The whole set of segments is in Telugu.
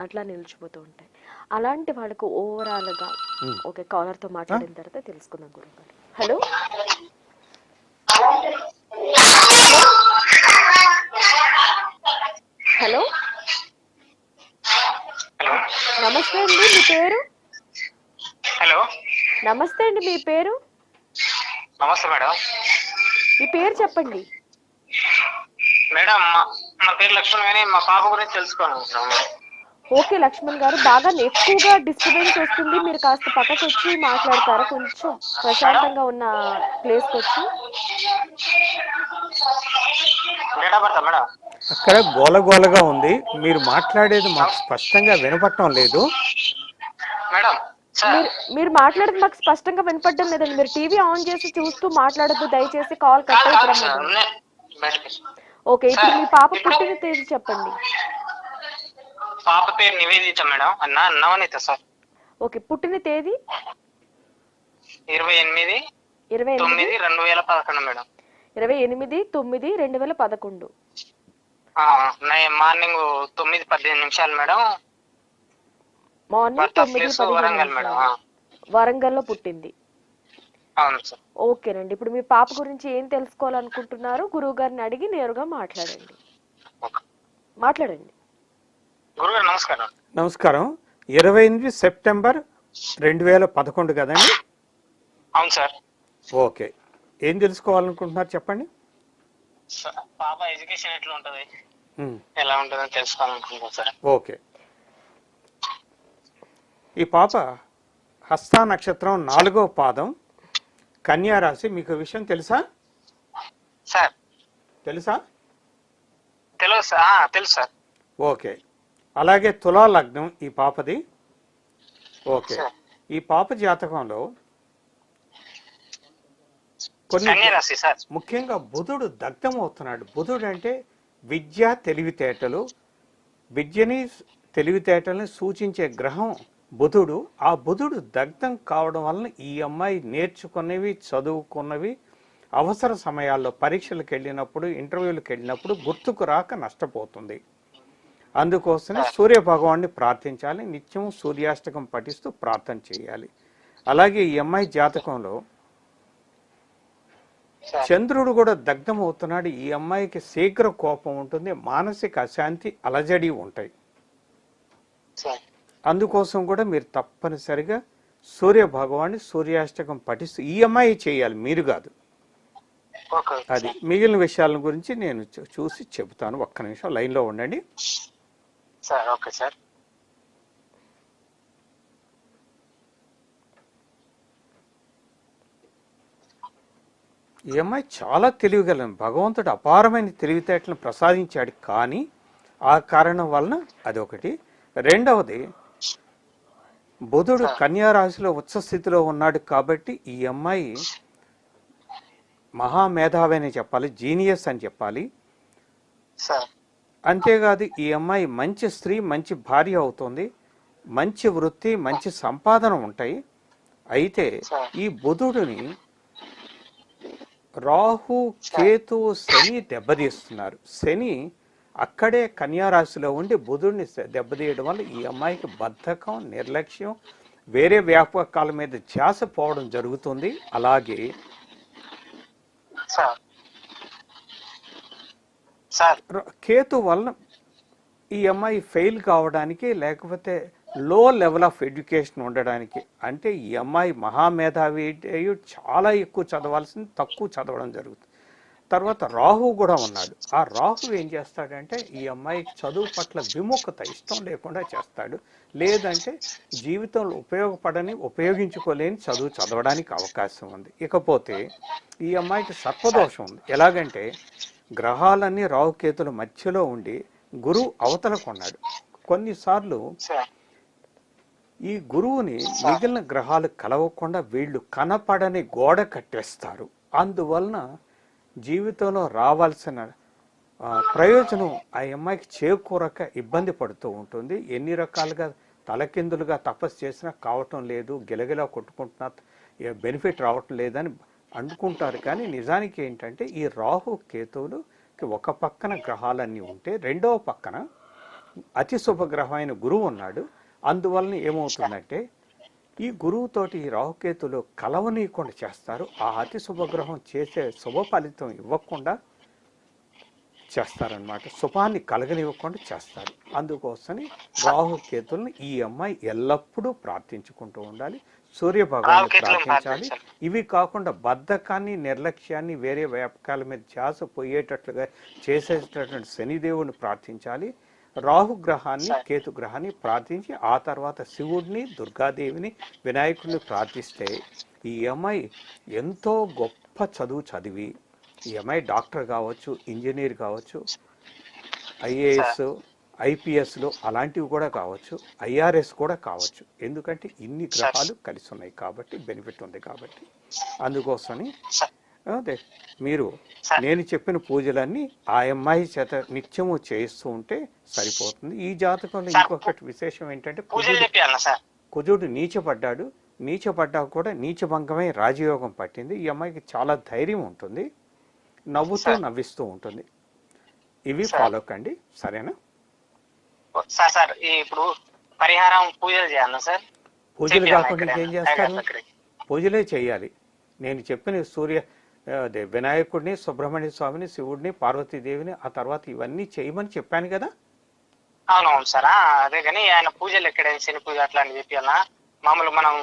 అట్లా నిలిచిపోతూ ఉంటాయి. అలాంటి వాళ్ళకు ఓవరాల్గా ఓకే కాలర్తో మాట్లాడిన తర్వాత తెలుసుకుందాం గురువు గారు హలో? హలో? హలో నమస్తే అండి మీ పేరు? హలో? నమస్తే అండి మీ పేరు? నమస్తే మేడం. మీ పేరు చెప్పండి. మేడం మా నా పేరు లక్ష్మణ్ కానీ మా పాప గురించి తెలుసుకోవాలనుకుంటున్నాము. ఓకే లక్ష్మణ్ గారు. బాగా ఎక్కువగా డిస్టర్బెన్స్ వస్తుంది. మీరు కాస్త పక్కకు వచ్చి మాట్లాడతారా? కొంచెం ప్రశాంతంగా ఉన్న ప్లేస్కి వచ్చి. అక్కడ గోలగోలగా ఉంది. మీరు మాట్లాడేది మాకు స్పష్టంగా వినపడటం లేదు. మీరు మీరు మాట్లాడేది మాకు స్పష్టంగా వినపడడం లేదండి. మీరు టీవీ ఆన్ చేసి చూస్తూ మాట్లాడద్దు. దయచేసి కాల్ కట్. ఓకే ఇప్పుడు మీ పాప పుట్టిన తేదీ చెప్పండి. పాప పేరు నివేదిత మేడం. నా నవనీత సార్. ఓకే పుట్టిన తేదీ? ఇరవై ఎనిమిది ఇరవై తొమ్మిది రెండు వేల పదకొండు మేడం. ఇరవై ఎనిమిది తొమ్మిది రెండు వేల పదకొండు. మార్నింగ్ తొమ్మిది పద్దెనిమిది నిమిషాలు మేడం. మార్నింగ్ తొమ్మిది పదిహేను వరంగల్ మేడం. వరంగల్లో పుట్టింది. ఓకేనండి. ఇప్పుడు మీ పాప గురించి ఏం తెలుసుకోవాలనుకుంటున్నారు? గురువు గారిని అడిగి నేరుగా మాట్లాడండి. మాట్లాడండి. గురుగారు నమస్కారం. నమస్కారం. ఇరవై ఎనిమిది సెప్టెంబర్ రెండు వేల పదకొండు కదండి? అవును సార్. ఓకే. ఏం తెలుసుకోవాలనుకుంటున్నారు చెప్పండి? పాప ఎడ్యుకేషన్ ఎట్లా ఉంటది? ఎలా ఉంటుందని తెలుసుకోవాలనుకుంటున్నాను సార్. ఓకే. ఈ పాప హస్తా నక్షత్రం నాలుగో పాదం కన్యా రాశి మీకు విషయం తెలుసా? సార్. తెలుసా? తెలుసు తెలుసు ఓకే. అలాగే తులా లగ్నం ఈ పాపది. ఓకే. ఈ పాప జాతకంలో కొన్ని ముఖ్యంగా బుధుడు దగ్ధం అవుతున్నాడు బుధుడు అంటే విద్య తెలివితేటలు. విద్యని తెలివితేటల్ని సూచించే గ్రహం బుధుడు. ఆ బుధుడు దగ్ధం కావడం వలన ఈ అమ్మాయి నేర్చుకున్నవి చదువుకున్నవి అవసర సమయాల్లో పరీక్షలకు వెళ్ళినప్పుడు ఇంటర్వ్యూలకు వెళ్ళినప్పుడు గుర్తుకు రాక నష్టపోతుంది. అందుకోసమే సూర్య భగవాన్ని ప్రార్థించాలి నిత్యం సూర్యాష్టకం పఠిస్తూ ప్రార్థన చేయాలి. అలాగే ఈ అమ్మాయి జాతకంలో చంద్రుడు కూడా దగ్ధం అవుతున్నాడు ఈ అమ్మాయికి శీఘ్ర కోపం ఉంటుంది మానసిక అశాంతి అలజడి ఉంటాయి. అందుకోసం కూడా మీరు తప్పనిసరిగా సూర్య భగవాన్ని సూర్యాష్టకం పఠిస్తూ ఈ అమ్మాయి చేయాలి మీరు కాదు. అది మిగిలిన విషయాల గురించి నేను చూసి చెబుతాను. ఒక్క నిమిషం లైన్లో ఉండండి. Sir okay sir. ఈ అమ్మాయి చాలా తెలివిగల భగవంతుడు అపారమైన తెలివితేటలను ప్రసాదించాడు కానీ ఆ కారణం వలన అదొకటి. రెండవది బుధుడు కన్యా రాశిలో ఉచ్చ స్థితిలో ఉన్నాడు కాబట్టి ఈ అమ్మాయి మహామేధావి అని చెప్పాలి జీనియస్ అని చెప్పాలి. సార్. అంతేకాదు ఈ అమ్మాయి మంచి స్త్రీ మంచి భార్య అవుతుంది. మంచి వృత్తి మంచి సంపాదన ఉంటాయి. అయితే ఈ బుధుడిని రాహు కేతు శని దెబ్బతీస్తున్నారు. శని అక్కడే కన్యారాశిలో ఉండి బుధుడిని దెబ్బతీయడం వల్ల ఈ అమ్మాయికి బద్ధకం నిర్లక్ష్యం వేరే వ్యాపకాల మీద ధ్యాస పోవడం జరుగుతుంది. అలాగే కేతు వలన ఈ అమ్మాయి ఫెయిల్ కావడానికి లేకపోతే లో లెవెల్ ఆఫ్ ఎడ్యుకేషన్ ఉండడానికి. అంటే ఈ అమ్మాయి మహామేధావి అయ్యి చాలా ఎక్కువ చదవాల్సింది తక్కువ చదవడం జరుగుతుంది. తర్వాత రాహు కూడా ఉన్నాడు. ఆ రాహు ఏం చేస్తాడంటే ఈ అమ్మాయికి చదువు పట్ల విముఖత ఇష్టం లేకుండా చేస్తాడు. లేదంటే జీవితంలో ఉపయోగపడని ఉపయోగించుకోలేని చదువు చదవడానికి అవకాశం ఉంది. ఇకపోతే ఈ అమ్మాయికి సర్పదోషం ఉంది. ఎలాగంటే గ్రహాలన్నీ రాహుకేతుల మధ్యలో ఉండి గురువు అవతలకు ఉన్నాడు కొన్నిసార్లు సార్. ఈ గురువుని మిగిలిన గ్రహాలు కలవకుండా వీళ్ళు కనపడని గోడ కట్టేస్తారు. అందువలన జీవితంలో రావాల్సిన ప్రయోజనం ఆ అమ్మాయికి చేకూరక ఇబ్బంది పడుతూ ఉంటుంది. ఎన్ని రకాలుగా తలకిందులుగా తపస్సు చేసినా కావటం లేదు గిలగిలా కొట్టుకుంటున్నా బెనిఫిట్ రావటం లేదని అనుకుంటారు కానీ నిజానికి ఏంటంటే ఈ రాహు కేతువులు ఒక పక్కన గ్రహాలన్నీ ఉంటే రెండవ పక్కన అతి శుభగ్రహం అయిన గురువు ఉన్నాడు. అందువలన ఏమవుతుందంటే ఈ గురువుతోటి ఈ రాహుకేతులు కలవనీయకుండా చేస్తారు. ఆ అతి శుభగ్రహం చేసే శుభ ఫలితం ఇవ్వకుండా చేస్తారనమాట శుభాన్ని కలగనివ్వకుండా చేస్తారు. అందుకోసమని రాహుకేతుల్ని ఈ అమ్మాయి ఎల్లప్పుడూ ప్రార్థించుకుంటూ ఉండాలి. సూర్య భగవాన్ని ప్రార్థించాలి. ఇవి కాకుండా బద్ధకాన్ని నిర్లక్ష్యాన్ని వేరే వ్యాపకాల మీద ధ్యాస పోయేటట్లుగా చేసేటటువంటి శనిదేవుని ప్రార్థించాలి. రాహుగ్రహాన్ని కేతుగ్రహాన్ని ప్రార్థించి ఆ తర్వాత శివుడిని దుర్గాదేవిని వినాయకుడిని ప్రార్థిస్తే ఈ అమ్మాయి ఎంతో గొప్ప చదువు చదివి ఈ అమ్మాయి డాక్టర్ కావచ్చు ఇంజనీర్ కావచ్చు ఐఏఎస్ ఐపీఎస్లు అలాంటివి కూడా కావచ్చు ఐఆర్ఎస్ కూడా కావచ్చు. ఎందుకంటే ఇన్ని గ్రహాలు కలిసి ఉన్నాయి కాబట్టి బెనిఫిట్ ఉంది కాబట్టి. అందుకోసమని అదే మీరు. నేను చెప్పిన పూజలన్నీ ఆ అమ్మాయి చేత నిత్యము చేయిస్తూ ఉంటే సరిపోతుంది. ఈ జాతకంలో ఇంకొకటి విశేషం ఏంటంటే కుజుడు నీచపడ్డాడు. నీచపడ్డా కూడా నీచభంగమై రాజయోగం పట్టింది. ఈ అమ్మాయికి చాలా ధైర్యం ఉంటుంది. నవ్వుతూ. నవ్విస్తూ ఉంటుంది ఇవి. ఫాలో కండి సరేనా సార్ సార్ ఇప్పుడు పరిహారం పూజలు చేయాలా సార్ పూజలు కాకుండా. ఇంకేం చేస్తారు. పూజలే చేయాలి నేను చెప్పిన సూర్య అదే వినాయకుడిని సుబ్రహ్మణ్య స్వామిని శివుడిని పార్వతీదేవిని ఆ తర్వాత ఇవన్నీ చేయమని చెప్పాను కదా అవునవును సార్ అదే కానీ ఆయన పూజలు ఎక్కడైనా శని పూజ అట్లాంటివి చెప్పాలా మామూలు మనం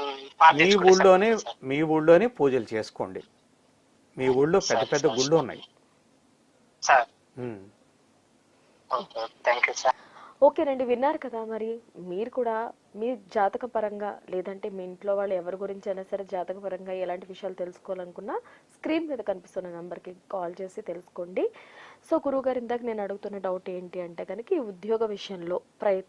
మీ ఊళ్ళోనే. మీ ఊళ్ళోనే పూజలు చేసుకోండి మీ ఊళ్ళో పెద్ద పెద్ద గుళ్ళు ఉన్నాయి. Sir. Okay thank you sir. ఓకేనండి విన్నారు కదా మరి. మీరు కూడా మీ జాతక పరంగా లేదంటే మీ ఇంట్లో వాళ్ళు ఎవరి గురించి అయినా సరే జాతక పరంగా ఎలాంటి విషయాలు తెలుసుకోవాలనుకున్నా స్క్రీన్ మీద కనిపిస్తున్న నెంబర్కి కాల్ చేసి తెలుసుకోండి. సో గురువుగారు ఇందాక నేను అడుగుతున్న డౌట్ ఏంటి అంటే కనుక ఈ ఉద్యోగ విషయంలో ప్రయత్నం